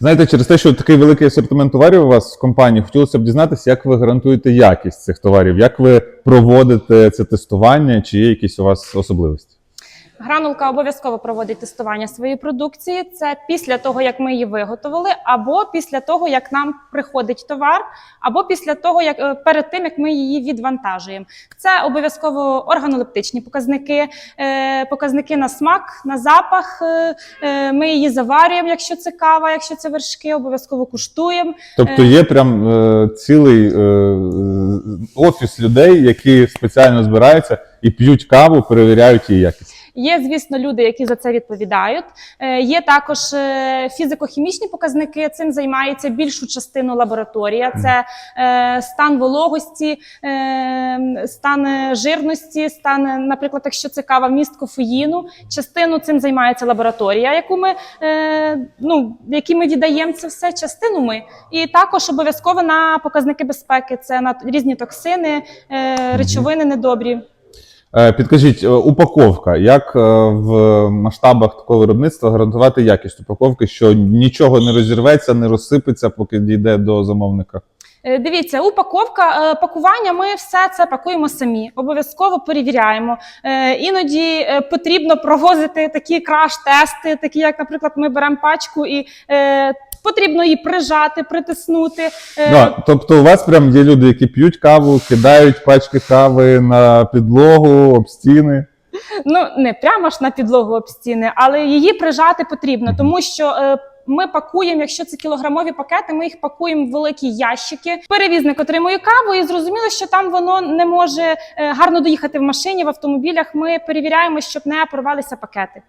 Знаєте, через те, що такий великий асортимент товарів у вас в компанії, хотілося б дізнатися, як ви гарантуєте якість цих товарів, як ви проводите це тестування, чи є якісь у вас особливості? Гранулка обов'язково проводить тестування своєї продукції. Це після того, як ми її виготовили, або після того, як нам приходить товар, або після того, як е, перед тим як ми її відвантажуємо. Це обов'язково органолептичні показники, е, показники на смак, на запах. е, Ми її заварюємо, якщо це кава, якщо це вершки, обов'язково куштуємо. Тобто є прям цілий офіс людей, які спеціально збираються і п'ють каву, перевіряють її якість. Є, звісно, люди, які за це відповідають. Е, Є також е, фізико-хімічні показники. Цим займається більшу частину лабораторія. Це е, стан вологості, стан жирності, стан, наприклад, якщо це кава вміст кофеїну. Частину цим займається лабораторія, яку ми ну які ми віддаємо це все. Частину ми і також обов'язково на показники безпеки. Це на різні токсини, речовини недобрі. Е, Підкажіть, е, упаковка. Як е, в масштабах такого виробництва гарантувати якість упаковки, що нічого не розірветься, не розсипеться, поки дійде до замовника? Е, Дивіться, упаковка, е, пакування. Ми все це пакуємо самі. Обов'язково перевіряємо. Е, Іноді потрібно провозити такі краш-тести, такі як, наприклад, ми беремо пачку і потрібно її прижати, притиснути. Ну, тобто, у вас прям є люди, які п'ють каву, кидають пачки кави на підлогу, об стіни. Ну не прямо ж на підлогу об стіни, але її прижати потрібно, тому що. е, Ми пакуємо, якщо це кілограмові пакети, ми їх пакуємо в великі ящики. Перевізник отримує каву, і зрозуміло, що там воно не може е, гарно доїхати в машині в автомобілях. Ми перевіряємо, щоб не порвалися пакети.